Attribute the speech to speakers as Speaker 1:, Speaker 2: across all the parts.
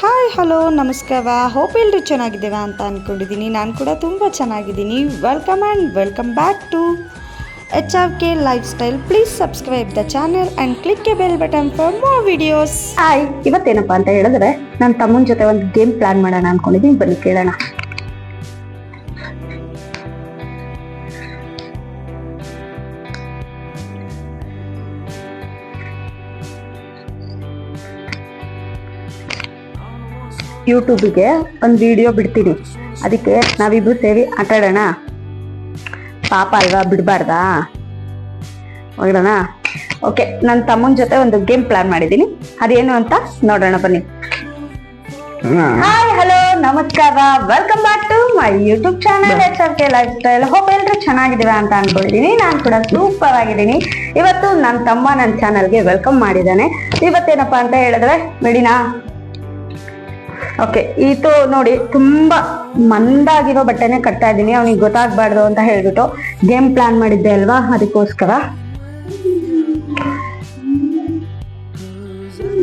Speaker 1: Hi hello ನಮಸ್ಕಾರ. Hope ಎಲ್ಲರೂ ಚೆನ್ನಾಗಿದ್ದೇವೆ ಅಂತ ಅಂದ್ಕೊಂಡಿದ್ದೀನಿ ನಾನು ಕೂಡ ತುಂಬ ಚೆನ್ನಾಗಿದ್ದೀನಿ. Welcome and welcome back to H R K lifestyle please subscribe the channel and click a bell button for more videos
Speaker 2: hi ಇವತ್ತೇನಪ್ಪ ಅಂತ ಹೇಳಿದ್ರೆ ನನ್ನ ತಮ್ಮನ ಜೊತೆ ಒಂದು ಗೇಮ್ ಪ್ಲಾನ್ ಮಾಡೋಣ ಅನ್ಕೊಂಡಿದ್ದೀನಿ. ಬನ್ನಿ, ಕೇಳೋಣ. ಯೂಟ್ಯೂಬಿಗೆ ಒಂದು ವಿಡಿಯೋ ಬಿಡ್ತೀನಿ. ಅದಕ್ಕೆ ನಾವಿಬ್ರು ಸೇರಿ ಆಟ ಆಡೋಣ ಪಾಪ ಅಲ್ವಾ ಬಿಡಬಾರ್ದಾ? ಹೋಗೋಣ ಓಕೆ ನನ್ನ ತಮ್ಮನ ಜೊತೆ ಒಂದು ಗೇಮ್ ಪ್ಲಾನ್ ಮಾಡಿದ್ದೀನಿ. ಅದೇನು ಅಂತ ನೋಡೋಣ ಬನ್ನಿ. ಹಾಯ್ ಹಲೋ ನಮಸ್ಕಾರ. Welcome back to my YouTube channel H R K lifestyle hope ಎಲ್ರು ಚೆನ್ನಾಗಿದ್ದೀರಾ ಅಂತ ಅನ್ಕೊಂಡಿದ್ದೀನಿ ನಾನು ಕೂಡ ಸೂಪರ್ ಆಗಿದ್ದೀನಿ. ಇವತ್ತು ನನ್ನ ತಮ್ಮ ನನ್ನ ಚಾನಲ್ಗೆ ವೆಲ್ಕಮ್ ಮಾಡಿದ್ದಾನೆ. ಇವತ್ತೇನಪ್ಪ ಅಂತ ಹೇಳಿದ್ರೆ ರೆಡಿನಾ ಓಕೆ ಈತು ನೋಡಿ ತುಂಬಾ ಮಂದಾಗಿರೋ ಬಟ್ಟೆನೆ ಕಟ್ತಾ ಇದ್ದೀನಿ. ಅವನಿಗೆ ಗೊತ್ತಾಗ್ಬಾರ್ದು ಅಂತ ಹೇಳ್ಬಿಟ್ಟು ಗೇಮ್ ಪ್ಲಾನ್ ಮಾಡಿದ್ದೆ ಅಲ್ವಾ? ಅದಕ್ಕೋಸ್ಕರ.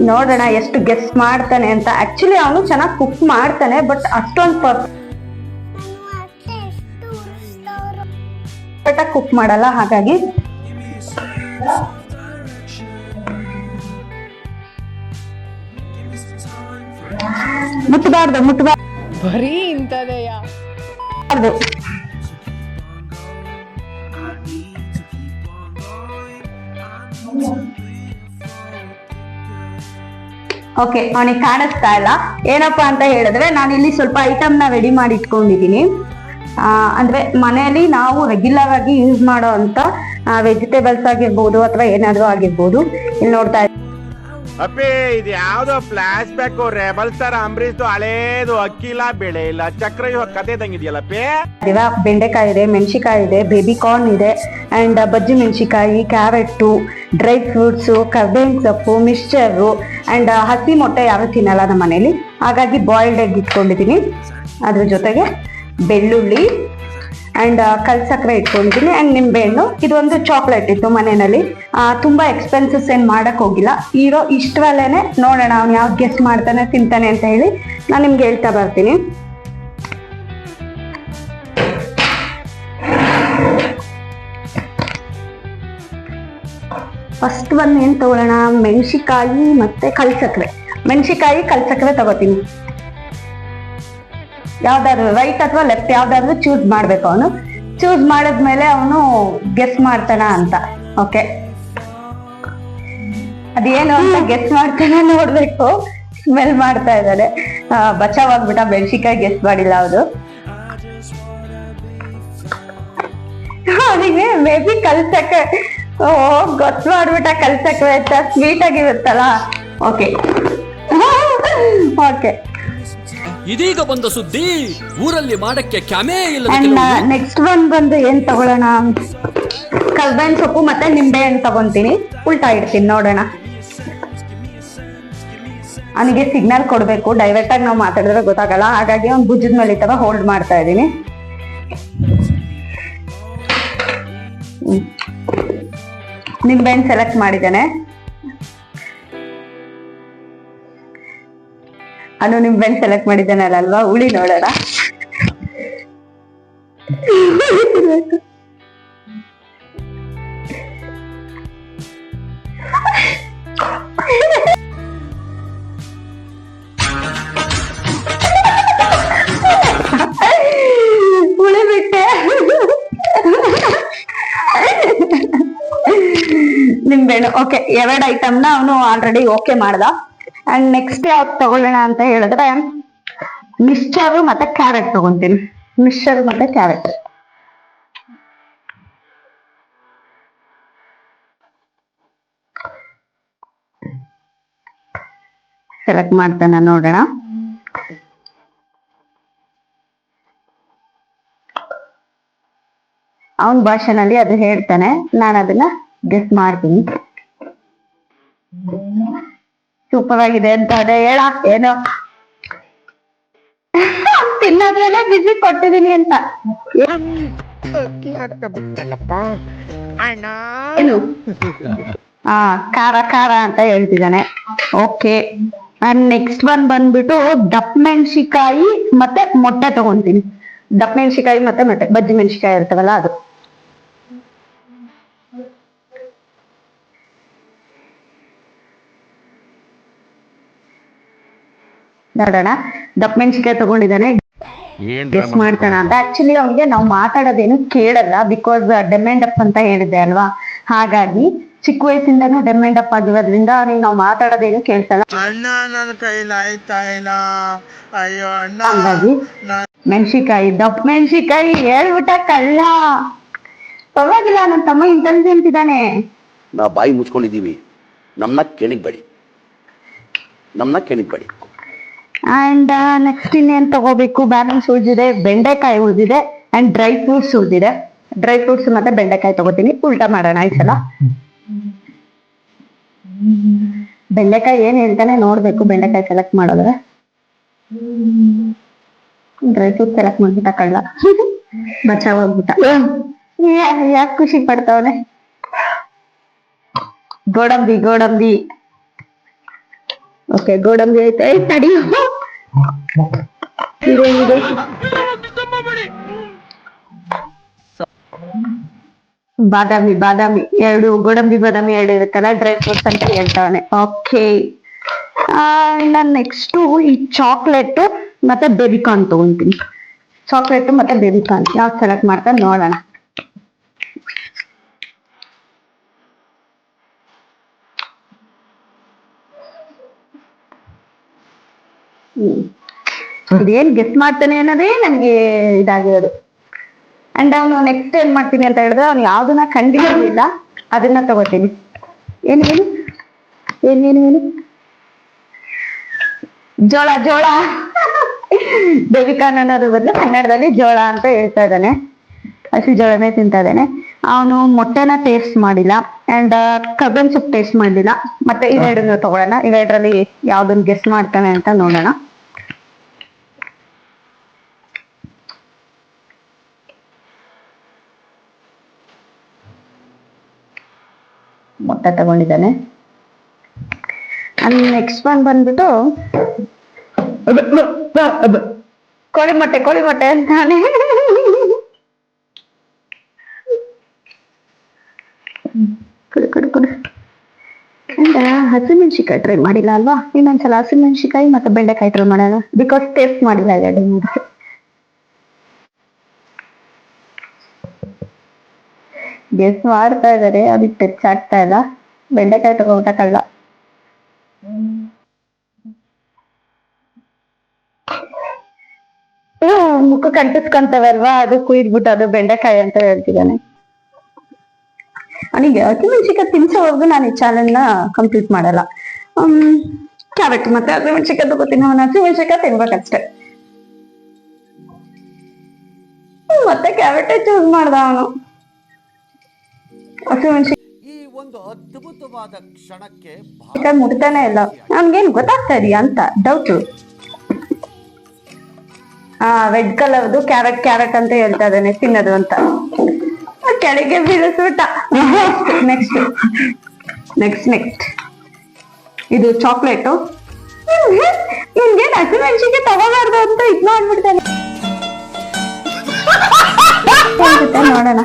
Speaker 2: ನೋಡೋಣ ಎಷ್ಟು ಗೆಸ್ ಮಾಡ್ತಾನೆ ಅಂತ. ಆಕ್ಚುಲಿ ಅವನು ಚೆನ್ನಾಗಿ ಕುಕ್ ಮಾಡ್ತಾನೆ ಬಟ್ ಅಷ್ಟೊಂದು ಪರ್ಫೆಕ್ಟ್ ಕುಕ್ ಮಾಡಲ್ಲ, ಹಾಗಾಗಿ. ಮುಟ್ಟಬಾರ್ದು ಮುಟ್ಟಬಾರ್ದು
Speaker 3: ಬರೀ ಇಂಥದೆಯ?
Speaker 2: ಓಕೆ ಅವನಿಗೆ ಕಾಣಿಸ್ತಾ ಇಲ್ಲ. ಏನಪ್ಪಾ ಅಂತ ಹೇಳಿದ್ರೆ ನಾನು ಇಲ್ಲಿ ಸ್ವಲ್ಪ ಐಟಮ್ನ ರೆಡಿ ಮಾಡಿ ಇಟ್ಕೊಂಡಿದ್ದೀನಿ. ಆ, ಅಂದ್ರೆ ಮನೆಯಲ್ಲಿ ನಾವು ರೆಗ್ಯುಲರ್ ಆಗಿ ಯೂಸ್ ಮಾಡೋ ಅಂತ ವೆಜಿಟೇಬಲ್ಸ್ ಆಗಿರ್ಬೋದು ಅಥವಾ ಏನಾದರೂ ಆಗಿರ್ಬೋದು. ಇಲ್ಲಿ ನೋಡ್ತಾ ಇದ್ದೀನಿ
Speaker 4: ಅಪ್ಪಿ, ಇದು ಯಾವ್ದೋ flashback rebel star Ambareesh ಹಳೇದು ಅಕ್ಕಿಲ್ಲ ಬೆಳೆ ಇಲ್ಲ. ಚಕ್ರ ಇವಾಗ ಕತೆ ತಂಗಿದ್ಯಲ್ಲಪ್ಪಿ
Speaker 2: ಇದೀವ ಬೆಂಡೆಕಾಯಿ ಇದೆ, ಮೆಣಸಿಕಾಯಿ ಇದೆ ಬೇಬಿ ಕಾರ್ನ್ ಇದೆ ಅಂಡ್ ಬಜ್ಜಿ ಮೆಣಸಿಕಾಯಿ ಕ್ಯಾರೆಟು ಡ್ರೈ ಫ್ರೂಟ್ಸು ಕರ್ಬೇವಿನ ಸೊಪ್ಪು ಮಿಕ್ಸ್ಚರು ಅಂಡ್ ಹಸಿ ಮೊಟ್ಟೆ ಯಾರು ತಿನ್ನಲ್ಲ ನಮ್ಮ ಮನೇಲಿ ಹಾಗಾಗಿ ಬಾಯ್ಲ್ಡ್ ಎಗ್ ಇಟ್ಕೊಂಡಿದ್ದೀನಿ. ಅದ್ರ ಜೊತೆಗೆ ಬೆಳ್ಳುಳ್ಳಿ ಅಂಡ್ ಕಲ್ ಸಕ್ಕರೆ ಇಟ್ಕೊಂಡಿದ್ದೀನಿ ಅಂಡ್ ನಿಂಬೆಹಣ್ಣು ಇದೊಂದು ಚಾಕ್ಲೇಟ್ ಇತ್ತು ಮನೆಯಲ್ಲಿ. ತುಂಬಾ ಎಕ್ಸ್ಪೆನ್ಸಸ್ ಏನ್ ಮಾಡಕ್ ಹೋಗಿಲ್ಲ. ಇರೋ ಇಷ್ಟವಲ್ಲೇ ನೋಡೋಣ, ಅವ್ನು ಯಾವ್ದು ಗೆಸ್ಟ್ ಮಾಡ್ತಾನೆ, ತಿಂತಾನೆ ಅಂತ ಹೇಳಿ ನಾನು ನಿಮ್ಗೆ ಹೇಳ್ತಾ ಬರ್ತೀನಿ. ಫಸ್ಟ್ ಬಂದು ಏನ್ ತಗೊಳ್ಳೋಣ ಮೆಣಸಿಕಾಯಿ ಮತ್ತೆ ಕಲ್ಸಕ್ರೆ ಮೆಣಸಿಕಾಯಿ ಕಲ್ಸಕ್ರೆ ತಗೋತೀನಿ. ಯಾವ್ದಾದ್ರು ರೈಟ್ ಅಥವಾ ಲೆಫ್ಟ್ ಯಾವ್ದಾದ್ರು ಚೂಸ್ ಮಾಡ್ಬೇಕು ಅವನು. ಚೂಸ್ ಮಾಡಿದ್ಮೇಲೆ ಅವನು ಗೆಸ್ ಮಾಡ್ತಾನ ಅಂತ. ಓಕೆ ಅದೇನು ಅಂತ ಗೆಸ್ ಮಾಡ್ತಾನ ನೋಡ್ಬೇಕು. ಸ್ಮೆಲ್ ಮಾಡ್ತಾ ಇದ್ದಾನೆ. ಬಚಾವ್ ಆಗ್ಬಿಟ್ಟ ಮೆಣಸಿಕಾಯಿ ಗೆಸ್ ಮಾಡಿಲ್ಲ ಅವರು ಅವನಿಗೆ ಮೇ ಬಿ ಕಲ್ಸಕ್ಕೆ ಓ ಗೊತ್ತು ಮಾಡ್ಬಿಟ್ಟ ಕಲ್ಸಕ್ಕೆ ಸ್ವೀಟ್ ಆಗಿರುತ್ತಲ್ಲ ಓಕೆ ಓಕೆ
Speaker 5: ಇದೀಗ ಬಂದ ಸುದ್ದಿ ಊರಲ್ಲಿ ಮಾಡಕ್ಕೆ ಕ್ಯಾಮೆ ಇಲ್ಲ
Speaker 2: ನೆಕ್ಸ್ಟ್ ಒನ್ ಬಂದು ಏನ್ ತಗೊಳ್ಳೋಣ? ಕಲ್ಬೆನ್ ಸೊಪ್ಪು ಮತ್ತೆ ನಿಂಬೆ ಹಣ್ಣು ತಗೊಂತೀನಿ. ಉಲ್ಟಾ ಇಡ್ತೀನಿ ನೋಡೋಣ. ಅವನಿಗೆ ಸಿಗ್ನಲ್ ಕೊಡಬೇಕು. ಡೈರೆಕ್ಟ್ ಆಗಿ ನಾವು ಮಾತಾಡಿದ್ರೆ ಗೊತ್ತಾಗಲ್ಲ. ಹಾಗಾಗಿ ಅವ್ನು ಭುಜದ ಮೇಲೆ ಈ ತರ ಹೋಲ್ಡ್ ಮಾಡ್ತಾ ಇದ್ದೀನಿ. ನಿಂಬೆ ಹಣ್ಣು ಸೆಲೆಕ್ಟ್ ಮಾಡಿದ್ದೇನೆ. ಅನು ನಿಮ್ ಬೆನ್ ಸೆಲೆಕ್ಟ್ ಮಾಡಿದ್ದಾನಲ್ಲ ಅಲ್ವಾ? ಉಳಿ ನೋಡೋಣ. ಹುಳಿ ಬಿಟ್ಟೆ. ಬೆಣ್ಣು ಓಕೆ ಎರಡು ಐಟಮ್ನ ಅವನು ಆಲ್ರೆಡಿ ಓಕೆ ಮಾಡ್ದ. ಅಂಡ್ ನೆಕ್ಸ್ಟ್ ಯಾವ್ದು ತಗೊಳ್ಳೋಣ ಅಂತ ಹೇಳಿದ್ರೆ ಮಿಕ್ಸ್ಚರ್ ಮತ್ತೆ ಕ್ಯಾರೆಟ್ ತಗೊಂತೀನಿ. ಮಿಕ್ಸ್ಚರ್ ಮತ್ತೆ ಕ್ಯಾರೆಟ್. ಸೆಲೆಕ್ಟ್ ಮಾಡ್ತಾನೆ ನೋಡೋಣ. ಅವನ ಭಾಷೆನಲ್ಲಿ ಅದು ಹೇಳ್ತಾನೆ. ನಾನು ಅದನ್ನ ಗೆಸ್ ಮಾಡ್ತೀನಿ. ಸೂಪರ್ ಆಗಿದೆ ಅಂತ ಅದೇ ಹೇಳ. ಏನು? ತಿನ್ನೋದ್ರಲ್ಲೇ ಬಿಸಿ ಕೊಟ್ಟಿದೀನಿ ಅಂತ. ಏನು? ಆ ಖಾರ ಖಾರ ಅಂತ ಹೇಳ್ತಿದ್ದಾನೆ. ಓಕೆ. ಅಂಡ್ ನೆಕ್ಸ್ಟ್ ಒನ್ ಬಂದ್ಬಿಟ್ಟು ದಪ್ಪ ಮೆಣಸಿಕಾಯಿ ಮತ್ತೆ ಮೊಟ್ಟೆ ತಗೊಂತೀನಿ. ದಪ್ಪ ಮೆಣಸಿಕಾಯಿ ಮತ್ತೆ ಮೊಟ್ಟೆ. ಬಜ್ಜಿ ಮೆಣಸಿಕಾಯಿ ಇರ್ತವಲ್ಲ ಅದು. ನೋಡೋಣ. ದಪ್ಪ ಮೆಣಸಿಕಾಯಿ ತಗೊಂಡಿದ್ದಾನೆ. ಗೆಸ್ ಮಾಡ್ತಾನ ಅಂತ. ಆಕ್ಚುಲಿ ಅವ್ನಿಗೆ ನಾವು ಮಾತಾಡೋದೇನು ಕೇಳಲ್ಲ ಬಿಕಾಸ್ ಡೆಮೆಂಡ್ ಅಪ್ ಅಂತ ಹೇಳಿದೆ ಅಲ್ವಾ? ಹಾಗಾಗಿ ಚಿಕ್ಕ ವಯಸ್ಸಿಂದನೂ ಡೆಮೆಂಡ್ ಅಪ್ ಆಗಿರೋದ್ರಿಂದ ಅವ್ನಿಗೆ ನಾವು ಮಾತಾಡೋದೇನು ಕೇಳ್ತಾನ
Speaker 6: ಅಣ್ಣ ನನ್ನ ಕೈಲಿ ಆಯ್ತಾ ಇಲ್ಲ? ಅಯ್ಯೋ ಅಣ್ಣ
Speaker 2: ಹಂಗಾಗಿ ಮೆಣಸಿಕಾಯಿ ದಪ್ಪ ಮೆಣಸಿಕಾಯಿ ಹೇಳ್ಬಿಟ್ಟ ಕಳ್ಳ. ಪರವಾಗಿಲ್ಲ ನನ್ನ ತಮ್ಮ ಇಂಟೆಲಿಜೆಂಟ್ ಇದ್ದಾನೆ
Speaker 7: ನಾವು ಬಾಯಿ ಮುಚ್ಕೊಂಡಿದ್ದೀವಿ. ನಮ್ಮನ್ನ ಕೆಣಿಗ್ಬೇಡಿ ನಮ್ಮನ್ನ ಕೆಣಿಗ್ಬೇಡಿ
Speaker 2: ಅಂಡ್ ನೆಕ್ಸ್ಟ್ ಇನ್ನೇನ್ ತಗೋಬೇಕು? ಬ್ಯಾಲೆನ್ಸ್ ಉಳಿದಿದೆ, ಬೆಂಡೆಕಾಯಿ ಉಳಿದಿದೆ ಅಂಡ್ ಡ್ರೈ ಫ್ರೂಟ್ಸ್ ಉಳಿದಿದೆ. ಡ್ರೈ ಫ್ರೂಟ್ಸ್ ಮತ್ತೆ ಬೆಂಡೆಕಾಯಿ ತಗೋತೀನಿ. ಉಲ್ಟಾ ಮಾಡೋಣ ಈ ಸಲ ಬೆಂಡೆಕಾಯಿ ಏನ್ ಹೇಳ್ತಾನೆ ನೋಡ್ಬೇಕು, ಬೆಂಡೆಕಾಯಿ ಸೆಲೆಕ್ಟ್ ಮಾಡೋದ್ರೆ. ಡ್ರೈ ಫ್ರೂಟ್ ಸೆಲೆಕ್ಟ್ ಮಾಡ್ಬಿಟ್ಟ ಕಳ್ಳ. ಬಚಾವಾಗ್ಬಿಟ್ಟ ಯಾಕೆ ಖುಷಿ ಪಡ್ತಾವನೆ? ಗೋಡಂಬಿ ಗೋಡಂಬಿ. ಓಕೆ ಗೋಡಂಬಿ ಐತೆ. ತಡಿಯೋ. ತಡಿ ಬಾದಾಮಿ ಬಾದಾಮಿ, ಎರಡು, ಗೋಡಂಬಿ ಬಾದಾಮಿ ಎರಡು ಇರುತ್ತಲ್ಲ ಡ್ರೈ ಫ್ರೂಟ್ಸ್ ಅಂತ ಹೇಳ್ತಾವನೆ. ಓಕೆ ನಾನು ನೆಕ್ಸ್ಟು ಈ ಚಾಕ್ಲೇಟ್ ಮತ್ತೆ ಬೇಬಿಕಾರ್ನ್ ತಗೊಂತೀನಿ. ಚಾಕ್ಲೇಟ್ ಮತ್ತೆ ಬೇಬಿಕಾರ್ನ್ ಯಾವ್ದು ಸೆಲೆಕ್ಟ್ ಮಾಡ್ತಾರೆ ನೋಡೋಣ. ಇದೇನ್ ಗೆಸ್ ಮಾಡ್ತಾನೆ ಅನ್ನೋದೇ ನನ್ಗೆ ಇದಾಗಿರೋದು. ಅಂಡ್ ಅವನು ನೆಕ್ಸ್ಟ್ ಏನ್ ಮಾಡ್ತೀನಿ ಅಂತ ಹೇಳಿದ್ರೆ ಅವ್ನು ಯಾವ್ದನ್ನ ಕಂಡಿರ್ಲಿಲ್ಲ ಅದನ್ನ ತಗೋತೀನಿ. ಏನ್ ಏನು ಏನು ಏನು ಏನು ಜೋಳ ಜೋಳ. ದೇವಿಕಾನ್ ಅನ್ನೋದ್ರ ಬದಲು ಕನ್ನಡದಲ್ಲಿ ಜೋಳ ಅಂತ ಹೇಳ್ತಾ ಇದ್ದಾನೆ. ಹಸಿ ಜೋಳನೇ ತಿಂತಾ ಇದ್ದಾನೆ. ಅವನು ಮೊಟ್ಟೆನ ಟೇಸ್ಟ್ ಮಾಡಿಲ್ಲ. ಅಂಡ್ ಕಬ್ಬನ್ ಸೊಪ್ಪು ಟೇಸ್ಟ್ ಮಾಡಿಲ್ಲ ಮತ್ತೆ ಇವೆರಡನ್ನ ತಗೊಳ್ಳೋಣ. ಇವೆರಡರಲ್ಲಿ ಯಾವ್ದನ್ನ ಗೆಸ್ ಮಾಡ್ತಾನೆ ಅಂತ ನೋಡೋಣ. ಮೊಟ್ಟೆ ತಗೊಂಡಿದ್ದಾನೆ. ನೆಕ್ಸ್ಟ್ ಒನ್ ಬಂದ್ಬಿಟ್ಟು. ಕೋಳಿ ಮೊಟ್ಟೆ ಕೋಳಿ ಮೊಟ್ಟೆ ಅಂತಾನೆ ಕುಡು ಕುಡು ಕುಡು. ಅಂದ ಹಸಿಮೆಣಸಿಕಾಯಿ ಟ್ರೈ ಮಾಡಿಲ್ಲ ಅಲ್ವಾ? ಇನ್ನೊಂದ್ಸಲ ಹಸಿಮೆಣಸಿಕಾಯಿ ಮತ್ತೆ ಬೆಂಡೆಕಾಯಿ ಟ್ರೈ ಮಾಡೋಣ. ಬಿಕಾಸ್ ಟೇಸ್ಟ್ ಮಾಡಿಲ್ಲ ಎರಡು ಗೆಸ್ ಮಾಡ್ತಾ ಇದಾರೆ ಅದಕ್ಕೆ ಟಚ್ ಆಗ್ತಾ ಇಲ್ಲ. ಬೆಂಡೆಕಾಯಿ ತಗೊಂಡ ಕಳ್ಳ ಹ್ಮ್, ಮುಖಕ್ಕೆ ಅಂಟಿಸ್ಕೊಂತವೆ ಅಲ್ವಾ ಅದು ಕುಯ್ದ್ಬಿಟ್ಟು ಅದು ಬೆಂಡೆಕಾಯಿ ಅಂತ ಹೇಳ್ತಿದ್ದಾನೆ. ಅವನಿಗೆ ಹಸಿಮೆಣಸಿಕಾಯಿ ತಿನ್ಸೋವರೆಗೂ ನಾನು ಈ ಚಾಲೆಂಜ್ನ ಕಂಪ್ಲೀಟ್ ಮಾಡಲ್ಲ. ಹ್ಮ್ ಕ್ಯಾರೆಟ್ ಮತ್ತೆ ಹಸಿಮೆಣಸಿಕಾಯಿ ತಗೋತೀನಿ ಅವನು ಹಸಿಮೆಣಸಿಕಾಯಿ ತಿನ್ಬೇಕಷ್ಟೆ. ಮತ್ತೆ ಕ್ಯಾರೆಟೇ ಚೂಸ್ ಮಾಡ್ದ ಅವನು. ಹಸಿಮೆಣಸಿಕಾಯಿ
Speaker 8: ಈ ಒಂದು ಅದ್ಭುತವಾದ ಕ್ಷಣಕ್ಕೆ
Speaker 2: ಮುಟ್ತಾನೆ ಇಲ್ಲ. ನಮ್ಗೇನ್ ಗೊತ್ತಾಗ್ತಾ ಇದೆಯಾ ಅಂತ? ಡೌಟ್ ಆ ರೆಡ್ ಕಲರ್ದು ಕ್ಯಾರೆಟ್ ಕ್ಯಾರೆಟ್ ಅಂತ ಹೇಳ್ತಾ ಇದ್ದಾನೆ ತಿನ್ನೋದು ಅಂತ. ಕೆಳಗೆ ಬೀಳಿಸ್ಬಿಟ್ಟ ನೆಕ್ಸ್ಟ್ ನೆಕ್ಸ್ಟ್ ನೆಕ್ಸ್ಟ್ ಇದು ಚಾಕ್ಲೇಟು ನಿಮ್ಗೆ ಹಸಿಮೆಣಸಿಗೆ ತಗೋಬಾರ್ದು ಅಂತ ಇದ್ ಮಾಡ್ಬಿಡ್ತಾನೆ. ನೋಡೋಣ.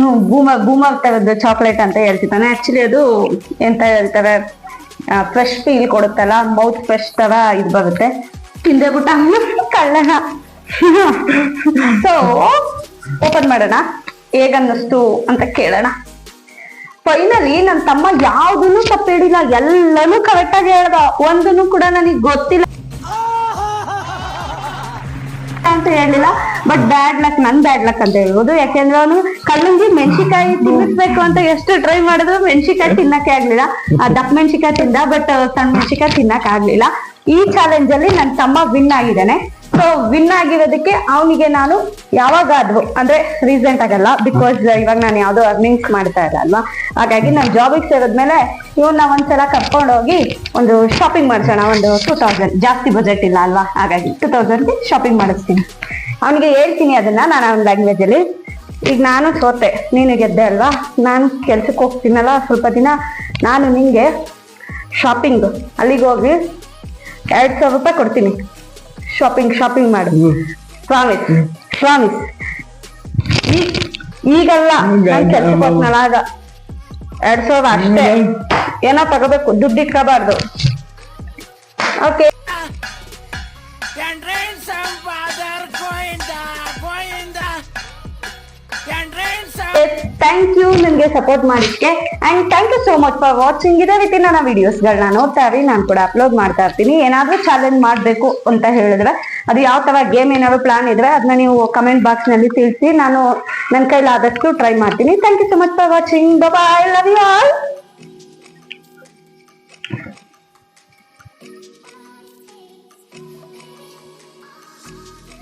Speaker 2: ಬೂಮ ಗೂಮ ತರದ್ದು ಚಾಕ್ಲೇಟ್ ಅಂತ ಹೇಳ್ತಿದ್ದಾನೆ. ಆಕ್ಚುಲಿ ಅದು ಎಂತ ಹೇಳ್ತಾರೆ ಫ್ರೆಶ್ ಫೀಲ್ ಕೊಡುತ್ತಲ್ಲ ಮೌತ್ ಫ್ರೆಶ್ ತರ ಇದು ಬರುತ್ತೆ. ತಿಂದೆ ಬಿಟ್ಟ ಕಳ್ಳನ. ಸೊ ಓಪನ್ ಮಾಡೋಣ. ಹೇಗನ್ನಿಸ್ತು ಅಂತ ಕೇಳೋಣ. ಫೈನಲಿ ನನ್ನ ತಮ್ಮ ಯಾವ್ದನ್ನು ತಪ್ಪಿಡಿಲ್ಲ. ಎಲ್ಲನೂ ಕರೆಕ್ಟ್ ಆಗಿ ಹೇಳ್ದ. ಒಂದನ್ನು ಕೂಡ ನನಗೆ ಗೊತ್ತಿಲ್ಲ. ಅಂತ ಹೇಳಿಲ್ಲ ಬಟ್ ಬ್ಯಾಡ್ ಲಕ್ ನನ್ ಬ್ಯಾಡ್ ಲಕ್ ಅಂತ ಹೇಳ್ಬೋದು. ಯಾಕೆಂದ್ರೆ ಅವನು ಕಲ್ಲಂಗಿ ಮೆಣಸಿಕಾಯಿ ತಿನ್ನಿಸ್ಬೇಕು ಅಂತ ಎಷ್ಟು ಟ್ರೈ ಮಾಡಿದ್ರು ಮೆಣಸಿಕಾಯಿ ತಿನ್ನಕ್ಕೆ ಆಗ್ಲಿಲ್ಲ. ಆ ದಪ್ಪ ಮೆಣಸಿಕಾಯಿ ತಿಂದ ಬಟ್ ಸಣ್ಣ ಮೆಣಸಿಕಾಯಿ ತಿನ್ನಕ್ ಆಗ್ಲಿಲ್ಲ. ಈ ಚಾಲೆಂಜ್ ಅಲ್ಲಿ ನನ್ನ ತಮ್ಮ ವಿನ್ ಆಗಿದ್ದಾನೆ. ಸೊ ವಿನ್ ಆಗಿರೋದಕ್ಕೆ ಅವನಿಗೆ ನಾನು ಯಾವಾಗಾದ್ರೂ, ಅಂದ್ರೆ ರೀಸೆಂಟ್ ಆಗಲ್ಲ ಬಿಕಾಸ್ ಇವಾಗ ನಾನು ಯಾವ್ದೋ ಅರ್ನಿಂಗ್ಸ್ ಮಾಡ್ತಾ ಇಲ್ಲ ಅಲ್ವಾ ಹಾಗಾಗಿ ನಾನು ಜಾಬಿಗೆ ಸೇರಿದ್ಮೇಲೆ ಇವನ್ನ ಒಂದ್ಸಲ ಕರ್ಕೊಂಡು ಹೋಗಿ ಒಂದು ಶಾಪಿಂಗ್ ಮಾಡಿಸೋಣ ಒಂದು ಟೂ ತೌಸಂಡ್ ಜಾಸ್ತಿ ಬಜೆಟ್ ಇಲ್ಲ ಅಲ್ವಾ? ಹಾಗಾಗಿ ಟೂ ತೌಸಂಡ್ಗೆ ಶಾಪಿಂಗ್ ಮಾಡಿಸ್ತೀನಿ. ಅವನಿಗೆ ಹೇಳ್ತೀನಿ ಅದನ್ನ ನಾನು ಅವನ ಲ್ಯಾಂಗ್ವೇಜಲ್ಲಿ ಈಗ ನಾನು ಸೋತೆ ನೀನು ಗೆದ್ದೆ ಅಲ್ವಾ? ನಾನು ಕೆಲ್ಸಕ್ಕೆ ಹೋಗ್ತೀನಲ್ಲ ಸ್ವಲ್ಪ ದಿನ ನಾನು ನಿಂಗೆ ಶಾಪಿಂಗ್ ಅಲ್ಲಿಗೆ ಹೋಗಿ ಎರಡು ಸಾವಿರ ರೂಪಾಯಿ ಕೊಡ್ತೀನಿ. ಶಾಪಿಂಗ್ ಶಾಪಿಂಗ್ ಮಾಡು. ಪ್ರಾಮಿಸ್ ಪ್ರಾಮಿಸ್ ಈಗಲ್ಲ ನಾನು ಕೆಲ್ಸಕ್ಕೆ ಹೋಗ್ನಲ್ಲ ಆಗ. ಎರಡು ಸಾವಿರ ಅಷ್ಟೇ. ಏನೋ ತಗೋಬೇಕು ದುಡ್ಡು ಇಟ್ಕೋಬಾರ್ದು ಓಕೆ ಥ್ಯಾಂಕ್ ಯು ನನಗೆ ಸಪೋರ್ಟ್ ಮಾಡಿದ್ದಕ್ಕೆ. And thank you so much for watching ಇದೇ ರೀತಿ ನಾನು ವಿಡಿಯೋಸ್ಗಳನ್ನ ನೋಡ್ತಾ ಇರಿ. ನಾನು ಕೂಡ ಅಪ್ಲೋಡ್ ಮಾಡ್ತಾ ಇರ್ತೀನಿ. ಏನಾದರೂ ಚಾಲೆಂಜ್ ಮಾಡಬೇಕು ಅಂತ ಹೇಳಿದ್ರೆ ಅದು ಯಾವ ಥರ ಗೇಮ್ ಏನಾದ್ರು ಪ್ಲಾನ್ ಇದ್ರೆ ಅದನ್ನ ನೀವು ಕಮೆಂಟ್ ಬಾಕ್ಸ್ನಲ್ಲಿ ತಿಳಿಸಿ. ನಾನು ನನ್ನ ಕೈಲಾದಷ್ಟು ಟ್ರೈ ಮಾಡ್ತೀನಿ. Thank you so much for watching bye love you all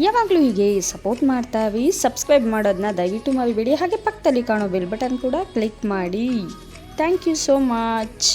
Speaker 1: ಯಾವಾಗಲೂ ಹೀಗೆ ಸಪೋರ್ಟ್ ಮಾಡ್ತಾವಿ ಸಬ್ಸ್ಕ್ರೈಬ್ ಮಾಡೋದನ್ನ ದಯವಿಟ್ಟು ಮರಿಬೇಡಿ. ಹಾಗೆ ಪಕ್ಕದಲ್ಲಿ ಕಾಣೋ ಬೆಲ್ ಬಟನ್ ಕೂಡ ಕ್ಲಿಕ್ ಮಾಡಿ. Thank you so much